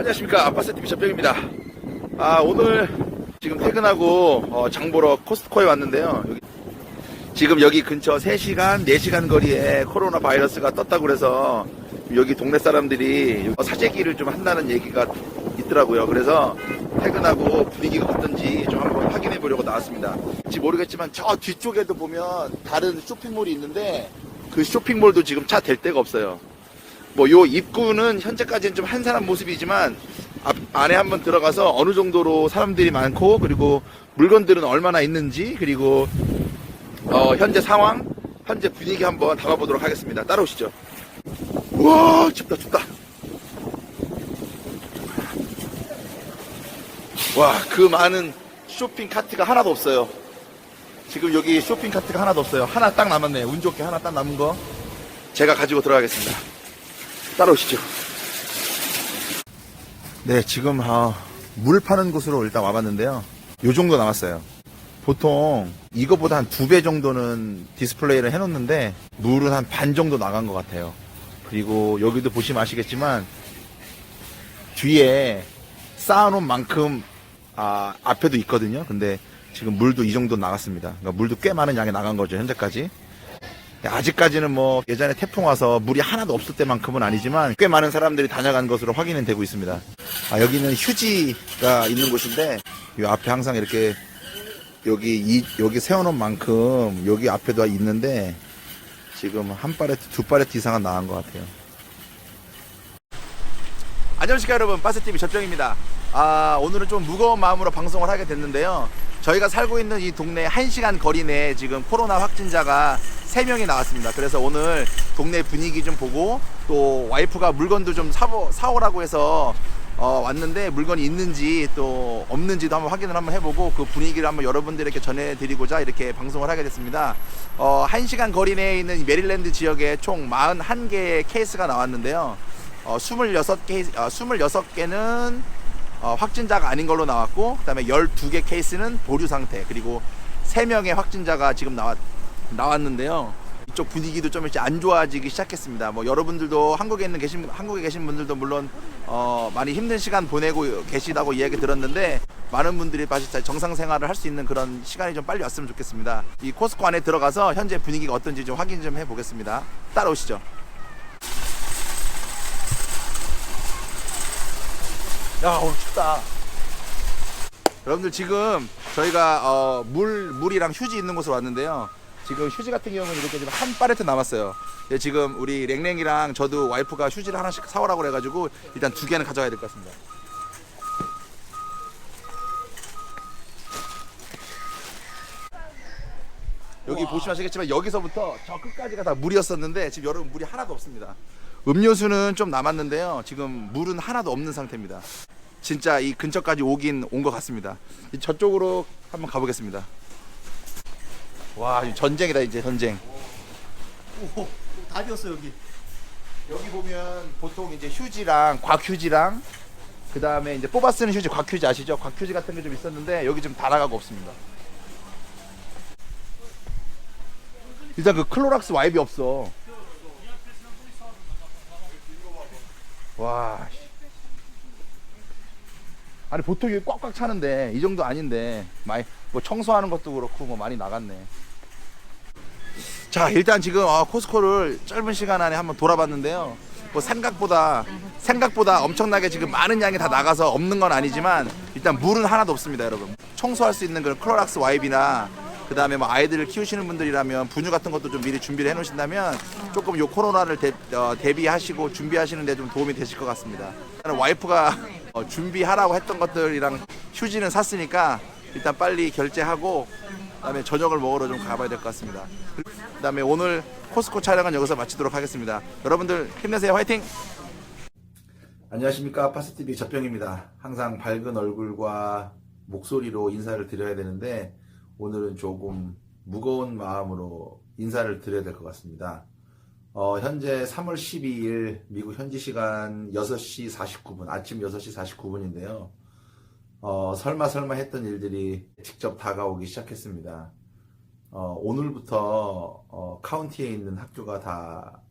안녕하십니까. 아빠세TV 전병입니다. 아 오늘 지금 퇴근하고 어, 장보러 코스트코에 왔는데요. 여기, 지금 여기 근처 3시간 4시간 거리에 코로나 바이러스가 떴다고 그래서 여기 동네 사람들이 사재기를 좀 한다는 얘기가 있더라고요. 그래서 퇴근하고 분위기가 어떤지 좀 한번 확인해 보려고 나왔습니다. 혹시 모르겠지만 저 뒤쪽에도 보면 다른 쇼핑몰이 있는데 그 쇼핑몰도 지금 차 댈 데가 없어요 뭐 요 입구는 현재까지는 좀 한산한 모습이지만 앞, 안에 한번 들어가서 어느 정도로 사람들이 많고 그리고 물건들은 얼마나 있는지 그리고 어, 현재 상황 현재 분위기 한번 담아보도록 하겠습니다. 따라오시죠. 우와 춥다 춥다. 와 그 많은 쇼핑 카트가 하나도 없어요. 지금 여기 쇼핑 카트가 하나도 없어요. 하나 딱 남았네. 운 좋게 하나 딱 남은 거 제가 가지고 들어가겠습니다 따라오시죠. 네, 지금 아, 물 파는 곳으로 일단 와봤는데요. 요 정도 남았어요. 보통 이거보다 한 두 배 정도는 디스플레이를 해놓는데 물은 한 반 정도 나간 것 같아요. 그리고 여기도 보시면 아시겠지만 뒤에 쌓아놓은 만큼 아, 앞에도 있거든요. 근데 지금 물도 이 정도 나갔습니다. 그러니까 물도 꽤 많은 양이 나간 거죠, 현재까지. 아직까지는 뭐 예전에 태풍 와서 물이 하나도 없을 때만큼은 아니지만 꽤 많은 사람들이 다녀간 것으로 확인은 되고 있습니다. 아, 여기는 휴지가 있는 곳인데 이 앞에 항상 이렇게 여기 이 여기 세워놓은 만큼 여기 앞에도 있는데 지금 한 팔레트 두 팔레트 이상은 나간 것 같아요. 안녕하십니까 여러분 빠스TV 접정입니다 아 오늘은 좀 무거운 마음으로 방송을 하게 됐는데요 저희가 살고 있는 이 동네 1시간 거리 내에 지금 코로나 확진자가 3명이 나왔습니다 그래서 오늘 동네 분위기 좀 보고 또 와이프가 물건도 좀 사보, 사오라고 해서 어, 왔는데 물건이 있는지 또 없는지도 한번 확인을 한번 해보고 그 분위기를 한번 여러분들에게 전해드리고자 이렇게 방송을 하게 됐습니다. 어, 1시간 거리 내에 있는 이 메릴랜드 지역에 총 41개의 케이스가 나왔는데요. 어, 26개, 어, 26개는 어, 확진자가 아닌 걸로 나왔고, 그 다음에 12개 케이스는 보류 상태, 그리고 3명의 확진자가 지금 나왔, 나왔는데요. 이쪽 분위기도 좀 이제 안 좋아지기 시작했습니다. 뭐 여러분들도 한국에 있는 계신 한국에 계신 분들도 물론 어, 많이 힘든 시간 보내고 계시다고 이야기 들었는데 많은 분들이 다시 정상 생활을 할 수 있는 그런 시간이 좀 빨리 왔으면 좋겠습니다. 이 코스코 안에 들어가서 현재 분위기가 어떤지 좀 확인 좀 해보겠습니다. 따라오시죠. 야 오늘 춥다. 여러분들 지금 저희가 어, 물 물이랑 휴지 있는 곳으로 왔는데요. 지금 휴지 같은 경우는 이렇게 지금 한 팔레트 남았어요. 예, 지금 우리 랭랭이랑 저도 와이프가 휴지를 하나씩 사오라고 그래가지고 일단 두 개는 가져가야 될 것 같습니다. 여기 보시면 아시겠지만 여기서부터 저 끝까지가 다 물이었었는데 지금 여러분 물이 하나도 없습니다. 음료수는 좀 남았는데요. 지금 물은 하나도 없는 상태입니다. 진짜 이 근처까지 오긴 온 것 같습니다. 이 저쪽으로 한번 가보겠습니다. 와, 전쟁이다 이제 전쟁. 오, 다 비었어 여기. 여기 보면 보통 이제 휴지랑 곽휴지랑 그 다음에 이제 뽑아 쓰는 휴지 곽휴지 아시죠? 곽휴지 같은 게 좀 있었는데 여기 좀 달아가고 없습니다. 일단 그 클로락스 와입이 없어. 와. 씨. 아니 보통 이게 꽉꽉 차는데 이 정도 아닌데 많이 뭐 청소하는 것도 그렇고 뭐 많이 나갔네. 자 일단 지금 어, 코스코를 짧은 시간 안에 한번 돌아봤는데요. 뭐 생각보다 생각보다 엄청나게 지금 많은 양이 다 나가서 없는 건 아니지만 일단 물은 하나도 없습니다, 여러분. 청소할 수 있는 그런 클로락스 와이비나 그 다음에 뭐 아이들을 키우시는 분들이라면 분유 같은 것도 좀 미리 준비를 해놓으신다면 조금 요 코로나를 대, 어, 대비하시고 준비하시는데 좀 도움이 되실 것 같습니다. 와이프가 어, 준비하라고 했던 것들이랑 휴지는 샀으니까 일단 빨리 결제하고 그다음에 저녁을 먹으러 좀 가봐야 될 것 같습니다. 그다음에 오늘 코스코 촬영은 여기서 마치도록 하겠습니다. 여러분들 힘내세요, 화이팅! 안녕하십니까 파스TV 접병입니다. 항상 밝은 얼굴과 목소리로 인사를 드려야 되는데 오늘은 조금 무거운 마음으로 인사를 드려야 될 것 같습니다. 어, 현재 3월 12일 미국 현지 시간 6시 49분, 아침 6시 49분인데요. 어, 설마 설마 했던 일들이 직접 다가오기 시작했습니다. 어, 오늘부터 어, 카운티에 있는 학교가 다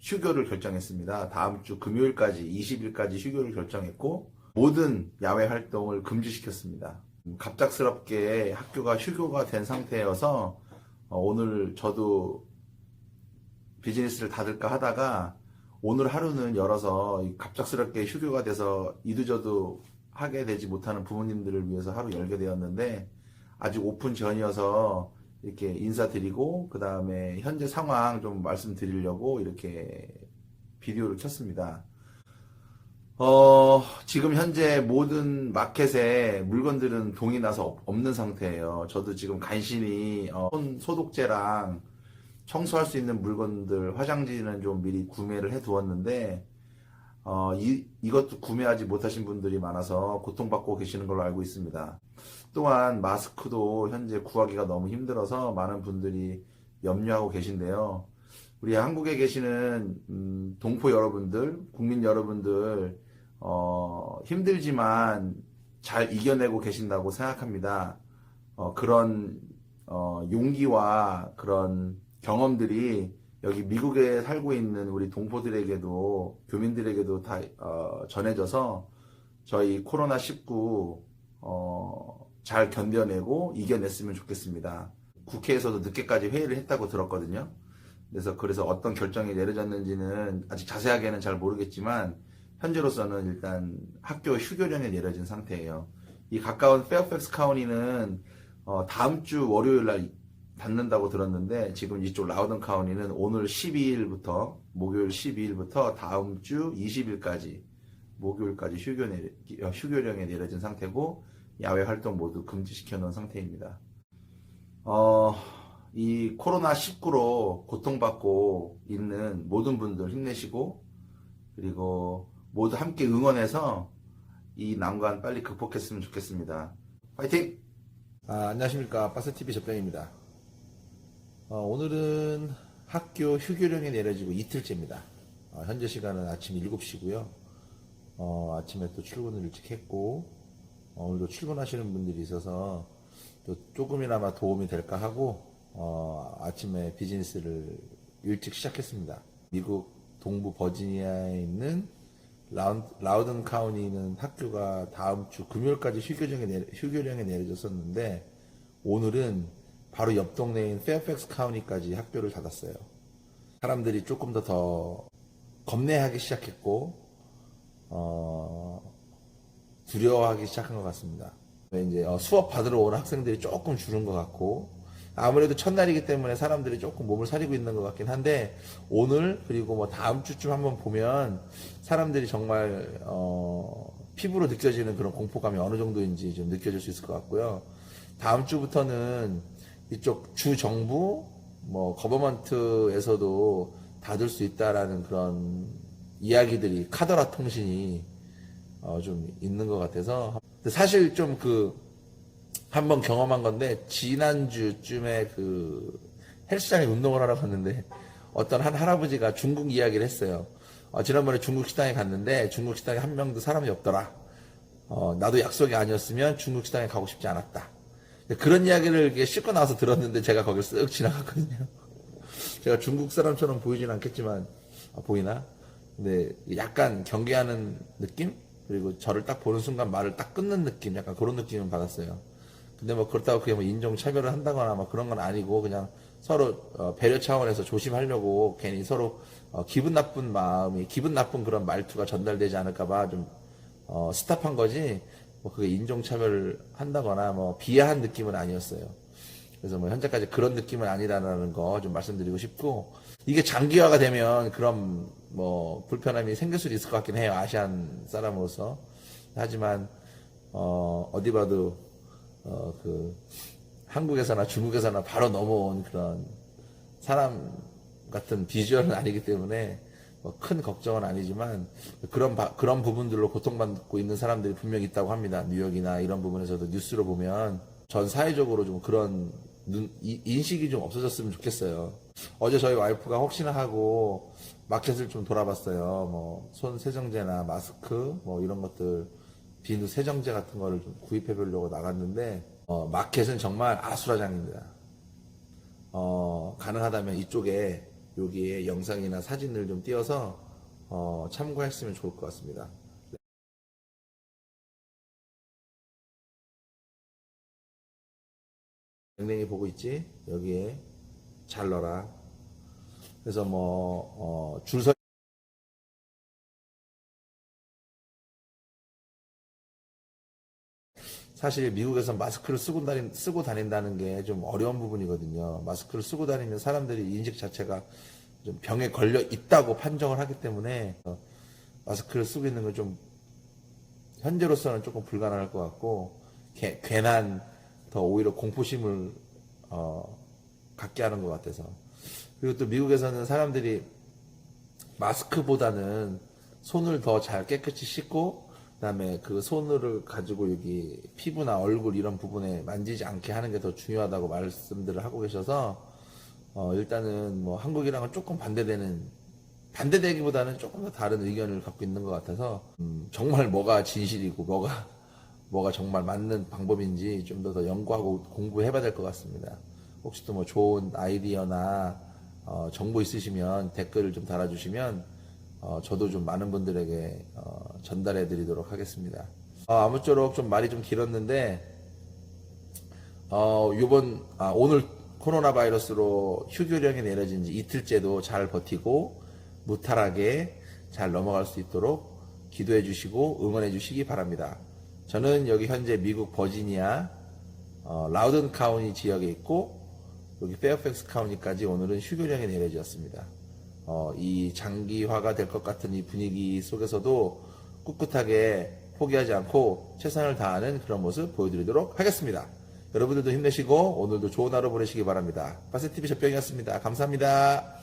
휴교를 결정했습니다. 다음 주 금요일까지 20일까지 휴교를 결정했고 모든 야외 활동을 금지시켰습니다. 갑작스럽게 학교가 휴교가 된 상태여서 어, 오늘 저도 비즈니스를 닫을까 하다가 오늘 하루는 열어서 이 갑작스럽게 휴교가 돼서 이두저도 하게 되지 못하는 부모님들을 위해서 하루 열게 되었는데 아직 오픈 전이어서 이렇게 인사드리고 그 다음에 현재 상황 좀 말씀드리려고 이렇게 비디오를 켰습니다. 어, 지금 현재 모든 마켓에 물건들은 동이 나서 없- 없는 상태예요. 저도 지금 간신히 어, 손 소독제랑 청소할 수 있는 물건들, 화장지는 좀 미리 구매를 해 두었는데, 어, 이, 이것도 구매하지 못하신 분들이 많아서 고통받고 계시는 걸로 알고 있습니다. 또한 마스크도 현재 구하기가 너무 힘들어서 많은 분들이 염려하고 계신데요. 우리 한국에 계시는 음, 동포 여러분들, 국민 여러분들 어, 힘들지만 잘 이겨내고 계신다고 생각합니다. 어, 그런 어, 용기와 그런 경험들이 여기 미국에 살고 있는 우리 동포들에게도 교민들에게도 다 어, 전해져서 저희 코로나 19 어, 잘 견뎌내고 이겨냈으면 좋겠습니다. 국회에서도 늦게까지 회의를 했다고 들었거든요. 그래서 그래서 어떤 결정이 내려졌는지는 아직 자세하게는 잘 모르겠지만 현재로서는 일단 학교 휴교령이 내려진 상태예요. 이 가까운 페어팩스 카운티는 어, 다음 주 월요일 날 닫는다고 들었는데 지금 이쪽 라우던 카운티는 오늘 12일부터 목요일 12일부터 다음 주 20일까지 목요일까지 휴교 내려, 어, 휴교령이 내려진 상태고 야외 활동 모두 금지시켜 놓은 상태입니다. 어, 이 코로나 19로 고통받고 있는 모든 분들 힘내시고 그리고 모두 함께 응원해서 이 난관 빨리 극복했으면 좋겠습니다. 화이팅! 아, 안녕하십니까. 빠스TV 접병입니다. 어, 오늘은 학교 휴교령이 내려지고 이틀째입니다. 어, 현재 시간은 아침 7시고요. 어, 아침에 또 출근을 일찍 했고, 어, 오늘도 출근하시는 분들이 있어서 또 조금이나마 도움이 될까 하고, 어, 아침에 비즈니스를 일찍 시작했습니다. 미국 동부 버지니아에 있는 라운, 라우든 카운티 는 학교가 다음 주 금요일까지 휴교령이, 내려, 휴교령이 내려졌었는데 오늘은 바로 옆 동네인 페어팩스 카운티까지 학교를 닫았어요. 사람들이 조금 더 더 겁내하기 시작했고 어, 두려워하기 시작한 것 같습니다. 이제 어, 수업 받으러 오는 학생들이 조금 줄은 것 같고 아무래도 첫날이기 때문에 사람들이 조금 몸을 사리고 있는 것 같긴 한데 오늘 그리고 뭐 다음 주쯤 한번 보면 사람들이 정말 어, 피부로 느껴지는 그런 공포감이 어느 정도인지 좀 느껴질 수 있을 것 같고요. 다음 주부터는 이쪽 주 정부 뭐 거버먼트에서도 닫을 수 있다라는 그런 이야기들이 카더라 통신이 어, 좀 있는 것 같아서 사실 좀 그 한번 경험한 건데 지난주쯤에 그 헬스장에 운동을 하러 갔는데 어떤 한 할아버지가 중국 이야기를 했어요. 어, 지난번에 중국 식당에 갔는데 중국 식당에 한 명도 사람이 없더라. 어, 나도 약속이 아니었으면 중국 식당에 가고 싶지 않았다. 그런 이야기를 싣고 나와서 들었는데 제가 거길 쓱 지나갔거든요. 제가 중국 사람처럼 보이진 않겠지만 아, 보이나? 근데 약간 경계하는 느낌? 그리고 저를 딱 보는 순간 말을 딱 끊는 느낌? 약간 그런 느낌을 받았어요. 근데 뭐 그렇다고 그게 뭐 인종 차별을 한다거나 뭐 그런 건 아니고 그냥 서로 어, 배려 차원에서 조심하려고 괜히 서로 어, 기분 나쁜 마음이 기분 나쁜 그런 말투가 전달되지 않을까봐 좀 어, 스탑한 거지 뭐 그게 인종 차별을 한다거나 뭐 비하한 느낌은 아니었어요. 그래서 뭐 현재까지 그런 느낌은 아니라는 거 좀 말씀드리고 싶고 이게 장기화가 되면 그런 뭐 불편함이 생길 수도 있을 것 같긴 해요 아시안 사람으로서 하지만 어 어디 봐도 어 그 한국에서나 중국에서나 바로 넘어온 그런 사람 같은 비주얼은 아니기 때문에 뭐 큰 걱정은 아니지만 그런 바- 그런 부분들로 고통받고 있는 사람들이 분명히 있다고 합니다. 뉴욕이나 이런 부분에서도 뉴스로 보면 전 사회적으로 좀 그런 눈- 이- 인식이 좀 없어졌으면 좋겠어요. 어제 저희 와이프가 혹시나 하고 마켓을 좀 돌아봤어요. 뭐 손 세정제나 마스크 뭐 이런 것들 비누 세정제 같은 거를 좀 구입해 보려고 나갔는데 어, 마켓은 정말 아수라장입니다. 어, 가능하다면 이쪽에 여기에 영상이나 사진을 좀 띄어서 어, 참고했으면 좋을 것 같습니다. 맹맹이 보고 있지? 여기에 잘 넣어라. 그래서 뭐, 어, 줄 서, 사실 미국에서 마스크를 쓰고, 다닌, 쓰고 다닌다는 게 좀 어려운 부분이거든요. 마스크를 쓰고 다니면 사람들이 인식 자체가 좀 병에 걸려 있다고 판정을 하기 때문에 어, 마스크를 쓰고 있는 건 좀 현재로서는 조금 불가능할 것 같고 개- 괜한 더 오히려 공포심을 어, 갖게 하는 것 같아서 그리고 또 미국에서는 사람들이 마스크보다는 손을 더 잘 깨끗이 씻고 그다음에 그 손을 가지고 여기 피부나 얼굴 이런 부분에 만지지 않게 하는 게 더 중요하다고 말씀들을 하고 계셔서 어, 일단은 뭐 한국이랑은 조금 반대되는 반대되기보다는 조금 더 다른 의견을 갖고 있는 것 같아서 음, 정말 뭐가 진실이고 뭐가 뭐가 정말 맞는 방법인지 좀 더 더 연구하고 공부해봐야 될 것 같습니다. 혹시 또 뭐 좋은 아이디어나 어, 정보 있으시면 댓글을 좀 달아주시면 어, 저도 좀 많은 분들에게 어, 전달해 드리도록 하겠습니다. 어, 아무쪼록 좀 말이 좀 길었는데 어, 요번, 아, 오늘 코로나 바이러스로 휴교령이 내려진 지 이틀째도 잘 버티고 무탈하게 잘 넘어갈 수 있도록 기도해 주시고 응원해 주시기 바랍니다. 저는 여기 현재 미국 버지니아, 어, 라우든 카운티 지역에 있고, 여기 페어팩스 카운티까지 오늘은 휴교령이 내려졌습니다. 어, 이 장기화가 될 것 같은 이 분위기 속에서도 꿋꿋하게 포기하지 않고 최선을 다하는 그런 모습 보여드리도록 하겠습니다. 여러분들도 힘내시고 오늘도 좋은 하루 보내시기 바랍니다. 바세TV 젖병이었습니다. 감사합니다.